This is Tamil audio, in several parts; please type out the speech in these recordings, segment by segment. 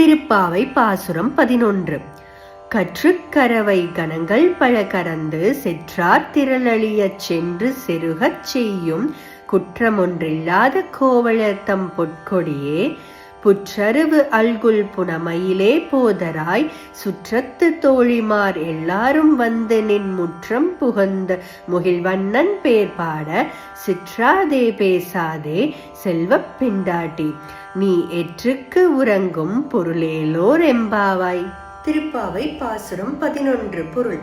திருப்பாவை பாசுரம் பதினொன்று. கற்றுக்கரவை கணங்கள் பல கறந்து செற்றார் திரளழியச் சென்று செருகச் செய்யும் குற்றமொன்றில்லாத கோவலர் பொற்கொடியே புற்றருவு அல்குல் புனமையிலே போதராய் சுற்றத்து தோழிமார் எல்லாரும் வந்து நின் முற்றம் புகுந்த முகில்வண்ணன் பேர் பாட சிற்றாதே பேசாதே செல்வப் பிண்டாட்டி நீ எற்றுக்கு உறங்கும் பொருளேலோர் எம்பாவாய். திருப்பாவை பாசுரம் பதினொன்று பொருள்.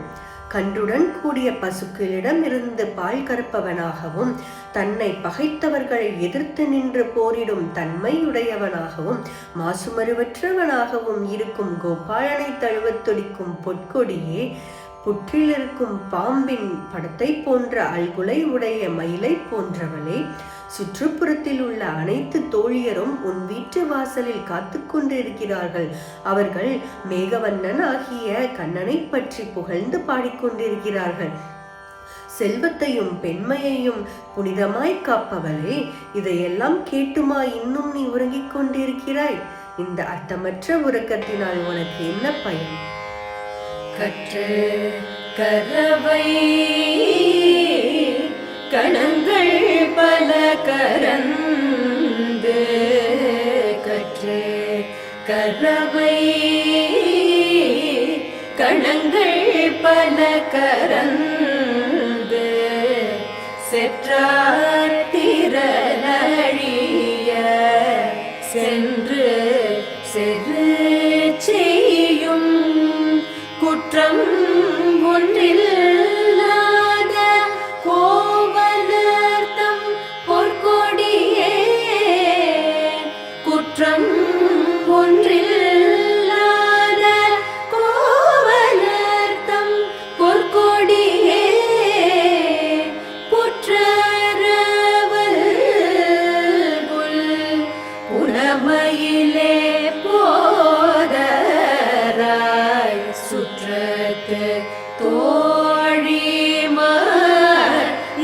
கன்றுடன் கூடிய பசுக்களிடம் இருந்து பால் கறப்பவனாகவும் தன்னை பகைத்தவர்களை எதிர்த்து நின்று போரிடும் தன்மையுடையவனாகவும் மாசுமருவற்றவனாகவும் இருக்கும் கோபாலனை தழுவத் துடிக்கும் பொற்கொடியே புற்றிலிருக்கும் பாம்பின் படத்தை போன்ற அல்குலை உடைய மயிலை போன்றவளே சுற்றுப்புறத்தில் உள்ள அனைத்து தோழியரும் உன் வீட்டு வாசலில் காத்து கொண்டிருக்கிறார்கள். அவர்கள் மேகவண்ணன் ஆகிய கண்ணனை பற்றி புகழ்ந்து பாடிக்கொண்டிருக்கிறார்கள் செல்வத்தையும் பெண்மையையும் புனிதமாய் காப்பவளே இதையெல்லாம் கேட்டுமா இன்னும் நீ உறங்கிக் கொண்டிருக்கிறாய்? இந்த அர்த்தமற்ற உறக்கத்தினால் உனக்கு என்ன பயன்? கற்று கரவை கணங்கள் பல கரந்து கற்று கரவை கணங்கள் பல கரந்து செற்றார் திரளிய சென்று குற்றம் ஒன்றில் கோவலர்த்தம் பொற்கொடியே. குற்றம் ஒன்றில்லாத கோவலர்த்தம் மனத்து தோழி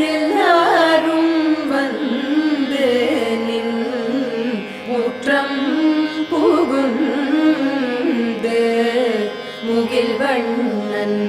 எல்லாரும் வந்து நின் முற்றம் புகுந்து முகில் வண்ணன்